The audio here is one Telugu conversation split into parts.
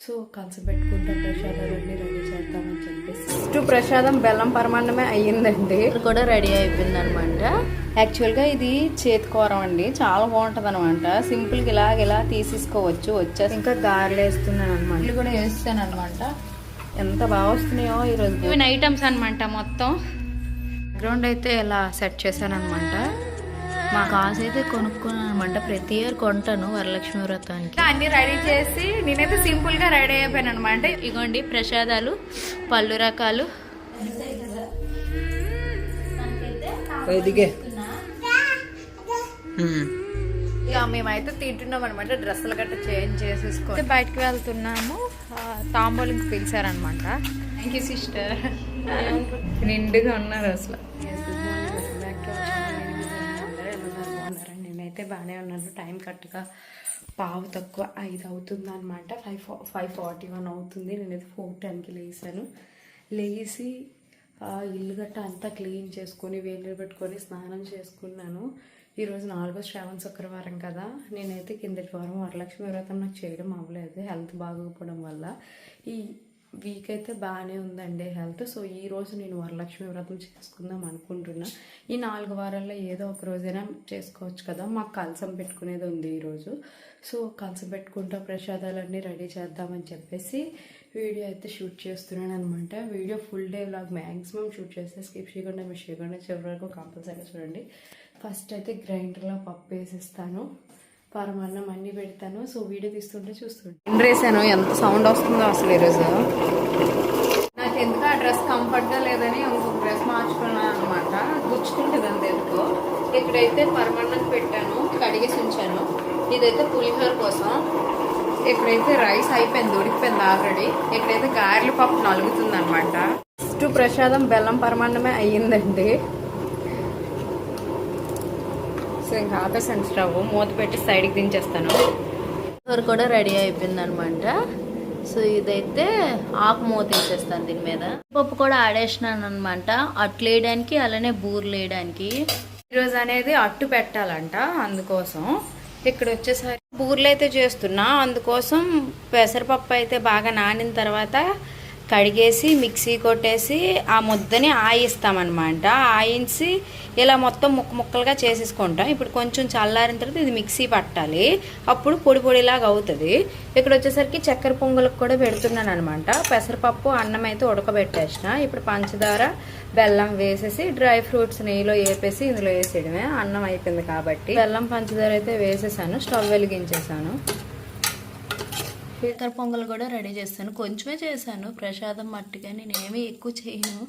సో కలిసి పెట్టుకుంటే ప్రసాదాలన్నీ రెడీ చేద్దామని చెప్పేసి. ఫస్ట్ ప్రసాదం బెల్లం పరమాన్నమే అయ్యిందండి. కూడా రెడీ అయిపోయింది అనమాట యాక్చువల్గా ఇది చేతికూరం అండి. చాలా బాగుంటుంది అనమాట సింపుల్గా ఇలాగ ఇలా తీసేసుకోవచ్చు వచ్చేసి ఇంకా గారెలు వేస్తున్నాను అనమాట ఇల్లు కూడా వేస్తాను అనమాట ఎంత బాగా వస్తున్నాయో ఈరోజు. ఇవి ఐటమ్స్ అనమాట మొత్తం. బ్యాక్గ్రౌండ్ అయితే ఇలా సెట్ చేశాను అనమాట మా కాసు అయితే కొనుక్కున్నాను అనమాట ప్రతి ఇయర్ కొంటాను వరలక్ష్మి వ్రతానికి. అన్ని రెడీ చేసి నేనైతే సింపుల్గా రెడీ అయిపోయాను అనమాట ఇగోండి ప్రసాదాలు పళ్ళు రకాలు. ఇక మేమైతే తింటున్నాం అనమాట డ్రెస్సులు గట్ట చేంజ్ చేసేసుకో బయటకు వెళ్తున్నాము. తాంబూలింకి పిలిచారనమాట థ్యాంక్ యూ సిస్టర్ నిండుగా ఉన్నారు అసలు. అయితే బాగానే ఉన్నాను టైం కరెక్ట్గా పావు తక్కువ ఐదు అవుతుంది అనమాట ఫైవ్ ఫైవ్ ఫార్టీ వన్ అవుతుంది. నేనైతే ఫోర్ టెన్కి లేసాను. లేచి ఆ, ఇల్లు గట్ట అంతా క్లీన్ చేసుకొని వేలు పెట్టుకొని స్నానం చేసుకున్నాను. ఈరోజు నాలుగో శ్రావణ శుక్రవారం కదా. నేనైతే కిందటి వారం వరలక్ష్మి వ్రతం నాకు చేయడం అవ్వలేదు. హెల్త్ బాగోకపోవడం వల్ల. ఈ వీక్ అయితే బాగానే ఉందండి హెల్త్. సో ఈ రోజు నేను వరలక్ష్మి వ్రతం చేసుకుందాం అనుకుంటున్నా. ఈ నాలుగు వారాల్లో ఏదో ఒక రోజైనా చేసుకోవచ్చు కదా. మాకు కలసం పెట్టుకునేది ఉంది ఈరోజు సో కలసం పెట్టుకుంటా ప్రసాదాలన్నీ రెడీ చేద్దామని చెప్పేసి వీడియో అయితే షూట్ చేస్తున్నాను అనమాట video full day vlog. Maximum shoot చేస్తే స్కిప్ చేయకుండా మీరు చేయకుండా చివరి వరకు కంపల్సరీ చూడండి. ఫస్ట్ అయితే గ్రైండర్లో పప్పు వేసేస్తాను. పరమాన్నం అన్నీ పెడతాను. సో వీడియో తీస్తుంటే చూస్తుంటే వేసాను ఎంత సౌండ్ వస్తుందో అసలు ఈరోజు నాకు ఎందుకు ఆ డ్రెస్ కంఫర్ట్గా లేదని ఇంకొక డ్రెస్ మార్చుకున్నాను అనమాట గుచ్చుకుంటుంది అంత ఎందుకో. ఇక్కడైతే పరమాన్నం పెట్టాను కడిగేసి ఉంచాను. ఇదైతే పులిహోర కోసం. ఇక్కడైతే రైస్ అయిపోయింది ఉడికిపోయింది ఆల్రెడీ. ఇక్కడైతే గారెల పప్పు నలుగుతుంది అనమాట ఫస్ట్ ప్రసాదం బెల్లం పరమాన్నమే అయ్యిందండి. సో ఇంకా ఆపేసాను స్టవ్. మూత పెట్టి సైడ్కి దించేస్తాను. కూర కూడా రెడీ అయిపోయింది అనమాట సో ఇదైతే ఆకు మూత వేసేస్తాను దీని మీద. పప్పు కూడా ఆడేసినాను అనమాట అట్లు వేయడానికి అలానే బూర్లు వేయడానికి ఈరోజు అనేది అట్టు పెట్టాలంట అందుకోసం. ఇక్కడ వచ్చేసరికి బూర్లు అయితే చేస్తున్నా. అందుకోసం పెసరపప్పు అయితే బాగా నానిన తర్వాత కడిగేసి మిక్సీ కొట్టేసి ఆ ముద్దని ఆయిస్తామన్నమాట. ఆయించి ఇలా మొత్తం ముక్క ముక్కలుగా చేసేసుకుంటాం. ఇప్పుడు కొంచెం చల్లారిన తర్వాత ఇది మిక్సీ పట్టాలి. అప్పుడు పొడి పొడిలాగా అవుతుంది. ఇక్కడ వచ్చేసరికి చక్కెర పొంగలకు కూడా పెడుతున్నాను అనమాట పెసరపప్పు అన్నం అయితే ఉడకబెట్టేసిన. ఇప్పుడు పంచదార బెల్లం వేసేసి డ్రై ఫ్రూట్స్ నెయ్యిలో వేపేసి ఇందులో వేసేయడమే. అన్నం అయిపోయింది కాబట్టి బెల్లం పంచదార అయితే వేసేసాను. స్టవ్ వెలిగించేసాను. పీతల పొంగల్ కూడా రెడీ చేస్తాను. కొంచెమే చేశాను. ప్రసాదం మట్టిగా నేనేమి ఎక్కువ చేయను.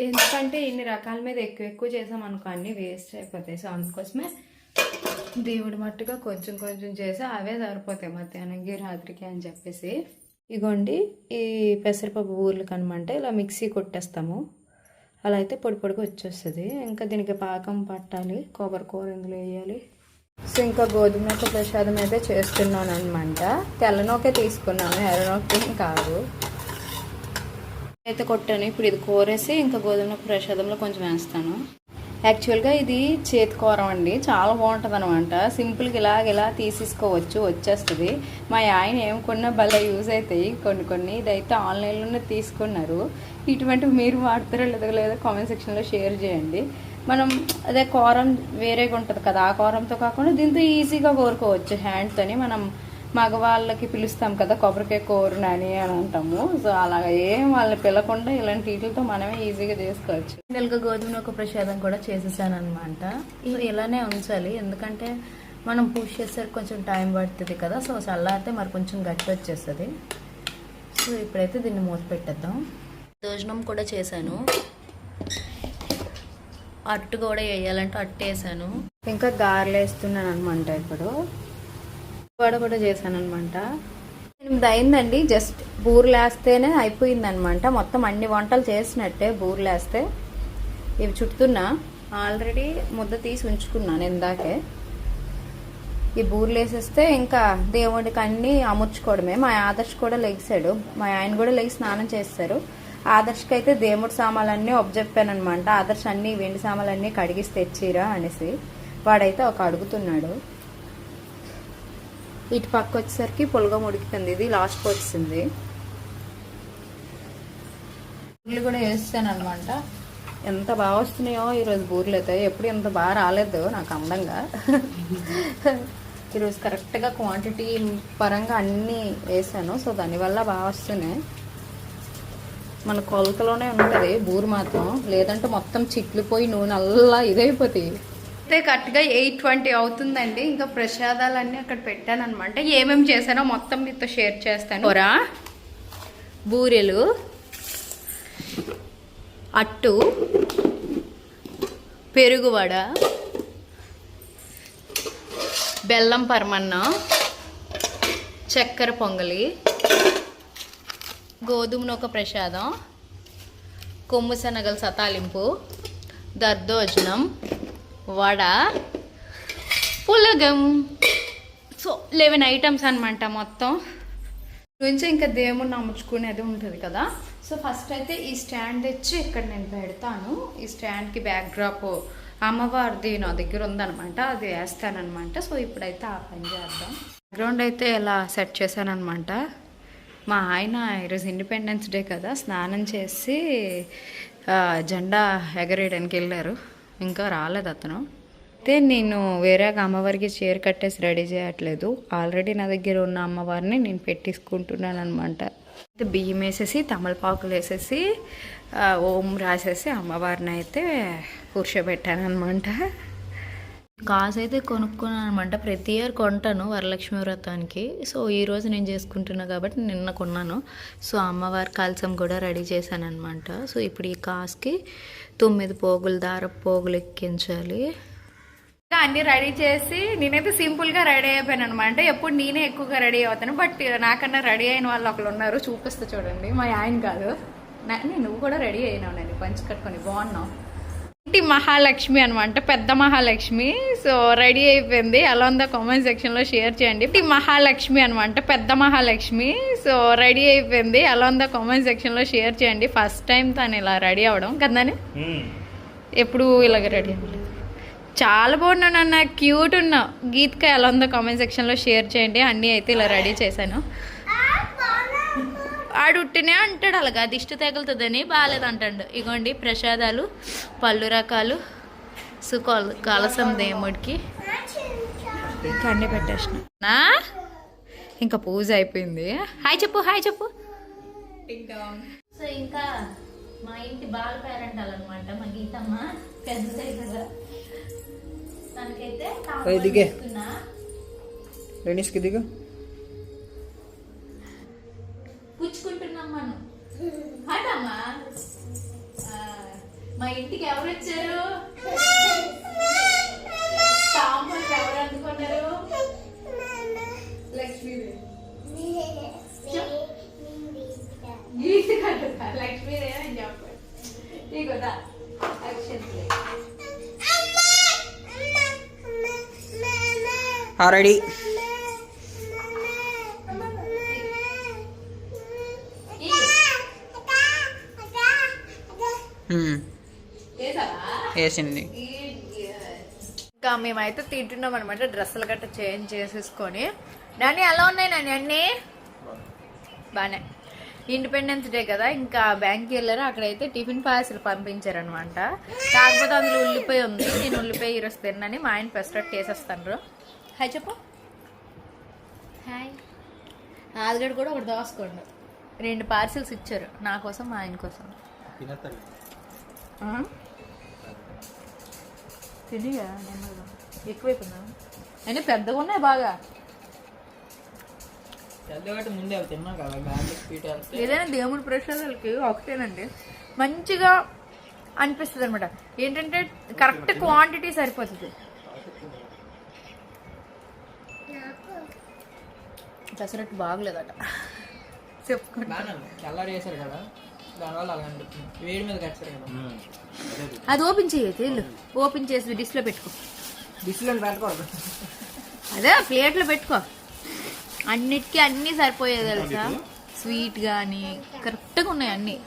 ఎందుకంటే ఇన్ని రకాల మీద ఎక్కువ ఎక్కువ చేసాం అనుకో అన్ని వేస్ట్ అయిపోతాయి. సో అందుకోసమే దేవుడి మట్టుగా కొంచెం కొంచెం చేసి. అవే సరిపోతాయి మధ్యాహ్నంకి రాత్రికి అని చెప్పేసి. ఇగోండి ఈ పెసరపప్పు ఊర్లకు అనమాట ఇలా మిక్సీ కొట్టేస్తాము. అలా అయితే పొడి పొడిగా వచ్చేస్తుంది. ఇంకా దీనికి పాకం పట్టాలి. కొబ్బరి కూర ఇందులో వేయాలి. సో ఇంకా గోధుమ నూక ప్రసాదం అయితే చేస్తున్నాను అనమాట తెల్లనూకే తీసుకున్నాను ఎర్ర కాదు. అయితే కొట్టాను ఇప్పుడు ఇది కోరేసి ఇంకా గోధుమ ప్రసాదంలో కొంచెం వేస్తాను. యాక్చువల్గా ఇది చేతికూరం అండి చాలా బాగుంటుంది అనమాట సింపుల్గా ఇలాగ ఇలా తీసేసుకోవచ్చు వచ్చేస్తుంది. మా ఆయన ఏం కొన్నా భలే యూజ్ అవుతాయి కొన్ని కొన్ని ఇదైతే ఆన్లైన్లోనే తీసుకున్నారు. ఇటువంటివి మీరు వాడతారో లేదో లేదో కామెంట్ సెక్షన్లో షేర్ చేయండి. మనం అదే కూరం వేరేగా ఉంటుంది కదా ఆ కూరంతో కాకుండా దీంతో ఈజీగా కోరుకోవచ్చు. హ్యాండ్తోని మనం మగవాళ్ళకి పిలుస్తాం కదా కొబ్బరికాయ కోరునని అని అంటాము. సో అలాగా ఏం వాళ్ళని పిలకుండా ఇలాంటి వీటితో మనమే ఈజీగా చేసుకోవచ్చు. ఫైనల్గా గోధుమ నూక ప్రసాదం కూడా చేసేసాను అనమాట ఇది ఇలానే ఉంచాలి. ఎందుకంటే మనం పుష్ చేసేసరికి కొంచెం టైం పడుతుంది కదా సో చల్లారితే మరి కొంచెం గట్టి వచ్చేస్తుంది. సో ఇప్పుడైతే దీన్ని మూత పెట్టేద్దాం. భోజనం కూడా చేశాను. అట్టు కూడా వేయాలంటే అట్టు వేసాను. ఇంకా గారెలు వేస్తున్నాను అనమాట ఇప్పుడు. గోడ కూడా చేశాను అనమాట అయిందండి జస్ట్ బూరెలు వేస్తేనే అయిపోయింది అనమాట మొత్తం అన్ని వంటలు చేసినట్టే బూరెలు వేస్తే ఇవి చుట్టుతున్నా. ఆల్రెడీ ముద్ద తీసి ఉంచుకున్నాను ఇందాకే. ఈ బూరెలు వేసేస్తే ఇంకా దేవుడికి అన్నీ అమర్చుకోవడమే. మా ఆదర్శ్ కూడా లెగిసాడు. మా ఆయన కూడా లెగి స్నానం చేస్తారు. ఆదర్శకి అయితే దేముడు సామాన్లన్నీ ఒప్పజెప్పాను అనమాట ఆదర్శ్ అన్ని వెండి సామాన్లన్నీ కడిగిసి తెచ్చిరా అనేసి వాడైతే ఒక అడుగుతున్నాడు. ఇటు పక్క వచ్చేసరికి పులగం ఉడికిపోయింది ఇది లాస్ట్ వచ్చింది. బూర్లు కూడా వేస్తాను అనమాట ఎంత బాగా వస్తున్నాయో ఈరోజు బూర్లు అయితే. ఎప్పుడు ఎంత బాగా రాలేదు నాకు అందంగా. ఈరోజు కరెక్ట్గా క్వాంటిటీ పరంగా అన్నీ వేసాను. సో దానివల్ల బాగా వస్తున్నాయి. మన కొలతలోనే ఉంటుంది బూరు మాత్రం. లేదంటే మొత్తం చిట్లిపోయి నూనె అల్లా ఇదైపోతాయి. అయితే కరెక్ట్గా ఎయిట్ ట్వంటీ అవుతుందండి. ఇంకా ప్రసాదాలన్నీ అక్కడ పెట్టాను అనమాట ఏమేమి చేశానో మొత్తం మీతో షేర్ చేస్తాను. కూర బూరెలు అట్టు పెరుగువడ బెల్లం పరమన్నం చక్కెర పొంగలి గోధుమ నూక ప్రసాదం కొమ్ము శనగల సతాలింపు దర్దోజనం వడ పులగం. సో లెవెన్ ఐటమ్స్ అనమాట మొత్తం. గురించి ఇంకా దేవుణ్ణి అమర్చుకునేది ఉంటుంది కదా. సో ఫస్ట్ అయితే ఈ స్టాండ్ తెచ్చి ఇక్కడ నేను పెడతాను. ఈ స్టాండ్కి బ్యాక్ డ్రాప్ అమ్మవారిది నా దగ్గర ఉందనమాట అది వేస్తానమాట సో ఇప్పుడైతే ఆ పని చేద్దాం. బ్యాక్గ్రౌండ్ అయితే ఇలా సెట్ చేశానమాట మా ఆయన ఈరోజు ఇండిపెండెన్స్ డే కదా స్నానం చేసి జెండా ఎగరేయడానికి వెళ్ళారు. ఇంకా రాలేదు అతను. అయితే నేను వేరేగా అమ్మవారికి చీర కట్టేసి రెడీ చేయట్లేదు. ఆల్రెడీ నా దగ్గర ఉన్న అమ్మవారిని నేను పెట్టేసుకుంటున్నాను అనమాట బియ్యం వేసేసి తమలపాకులు వేసేసి ఓం రాసేసి అమ్మవారిని అయితే కూర్చోబెట్టాను అనమాట కాసు అయితే కొనుక్కున్నాను అనమాట ప్రతి ఇయర్ కొంటాను వరలక్ష్మి వ్రతానికి. సో ఈరోజు నేను చేసుకుంటున్నా కాబట్టి నిన్న కొన్నాను. సో అమ్మవారి కాల్సం కూడా రెడీ చేశాను అనమాట సో ఇప్పుడు ఈ కాసుకి తొమ్మిది పోగులు దారపు పోగులు ఎక్కించాలి. ఇంకా రెడీ చేసి నేనైతే సింపుల్గా రెడీ అయిపోయాను అనమాట ఎప్పుడు నేనే ఎక్కువగా రెడీ అవుతాను. బట్ నాకన్నా రెడీ అయిన వాళ్ళు ఒకళ్ళు ఉన్నారు. చూపిస్తా చూడండి. మా ఆయన కాదు. నేను నువ్వు కూడా రెడీ అయినావు. నేను పంచి కట్టుకొని. బాగున్నావు. ఇంటి మహాలక్ష్మి అనమాట పెద్ద మహాలక్ష్మి. సో రెడీ అయిపోయింది. అలా ఉందో కామెంట్ సెక్షన్లో షేర్ చేయండి. ఇంటి మహాలక్ష్మి అనమాట పెద్ద మహాలక్ష్మి. సో రెడీ అయిపోయింది. అలా ఉందో కామెంట్ సెక్షన్లో షేర్ చేయండి. ఫస్ట్ టైం తను ఇలా రెడీ అవ్వడం. కదని ఎప్పుడు ఇలాగ రెడీ అవ్వలేదు. చాలా బాగున్నాను అన్న క్యూట్ ఉన్నా. గీత్క ఎలా ఉందో కామెంట్ సెక్షన్లో షేర్ చేయండి. అన్నీ అయితే ఇలా రెడీ చేశాను. ఆడు ఉట్టినే అంటాడు అలాగా? దిష్టి తగులుతుందని బాగాలేదు అంటాడు. ఇగోండి ప్రసాదాలు పళ్ళు రకాలు సో కల- కలసం దేవుడికి. కన్నీ పెట్టేసిన. నా? ఇంకా పూజ అయిపోయింది. హాయ్ చెప్పు హాయ్ చెప్పు. సో ఇంకా మా ఇంటి బాల పేరెంట్ అనమాట మా గీతమ్మ. పెద్దదే కదా. తనకైతే దిగే. దిగు. పుచ్చుకుంటున్నాం మనం. అటమ్మా మా ఇంటికి ఎవరు వచ్చారు? సాంబార్కి ఎవరు అందుకున్నారు? లక్ష్మీదేవి. గీత కట్టుతా లక్ష్మీదేవి అని చెప్పండి. ఇగోదా అక్షంతలే రెడీ. వేసావా వేసింది ఇంకా మేమైతే తింటున్నాం అనమాట డ్రెస్సులు గట్ట చేంజ్ చేసేసుకొని. నాని ఎలా ఉన్నాయి నాని అన్నీ? బాగానే ఇండిపెండెన్స్ డే కదా ఇంకా బ్యాంక్కి వెళ్ళారు? అక్కడైతే టిఫిన్ పార్సల్ పంపించారనమాట కాకపోతే అందులో ఉల్లిపాయ ఉంది నేను ఉల్లిపాయ ఈరోజు తిన్నాని మా ఆయన పెసరట్టు వేసేస్తాను హాయ్ చెప్పు. హాయ్ ఆలుగడ్డ కూడా ఒకటి దోసుకోండి రెండు పార్సిల్స్ ఇచ్చారు నా కోసం మా ఆయన కోసం? తినిగా నెమ్మదిగా ఎక్కువైపోయిందా? అయినా పెద్దగా ఉన్నాయి బాగా. పెద్దవాటి ముందే అవి తిన్నాం కదా గార్లిక్ ఏదైనా దేవుడి ప్రసాదాలకి ఒకటేనండి. మంచిగా అనిపిస్తుంది అనమాట ఏంటంటే కరెక్ట్ క్వాంటిటీ సరిపోతుంది. పెసరట్టు బాగలేదట. చెప్పుకుంటా బాగానే ఉంది. చల్లారి వేసారు కదా. దానివల్ల అలా అనిపిస్తుంది. వేడి మీద కట్టారు కదా. అది ఓపెన్ చేయైతే వెళ్ళు. ఓపెన్ చేసి డిష్లో పెట్టుకో. డిష్లో పెట్టకూడదు అదే ప్లేట్లో పెట్టుకో. అన్నిటికీ అన్నీ సరిపోయేది తెలుసా? స్వీట్ కానీ కరెక్ట్గా ఉన్నాయి అన్నీ.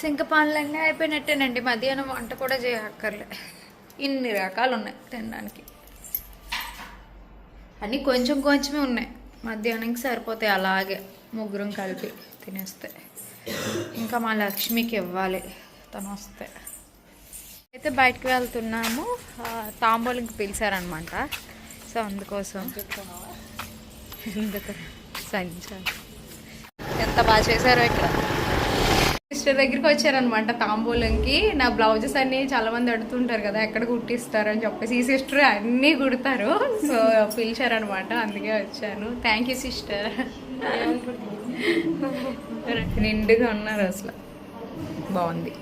సింక పనులన్నీ అయిపోయినట్టేనండి. మధ్యాహ్నం వంట కూడా చేయక్కర్లే. ఇన్ని రకాలు ఉన్నాయి తినడానికి. అన్నీ కొంచెం కొంచెమే ఉన్నాయి. మధ్యాహ్నానికి సరిపోతాయి. అలాగే ముగ్గురం కలిపి తినేస్తే. ఇంకా మా లక్ష్మికి ఇవ్వాలి. తను వస్తే. అయితే బయటకు వెళ్తున్నాము. తాంబూలంకి పిలిచారనమాట. సో అందుకోసం ఎందుకు ఎంత బాగా చేశారో ఇక్కడ. సిస్టర్ దగ్గరికి వచ్చారనమాట తాంబూలంకి. నా బ్లౌజెస్ అన్ని చాలా మంది అడుగుతుంటారు కదా ఎక్కడ కుట్టిస్తారు అని చెప్పేసి. ఈ సిస్టర్ అన్నీ కుడతారు. సో పిలిచారనమాట అందుకే వచ్చాను. థ్యాంక్ యూ సిస్టర్ నిండుగా ఉన్నారు అసలు. బాగుంది.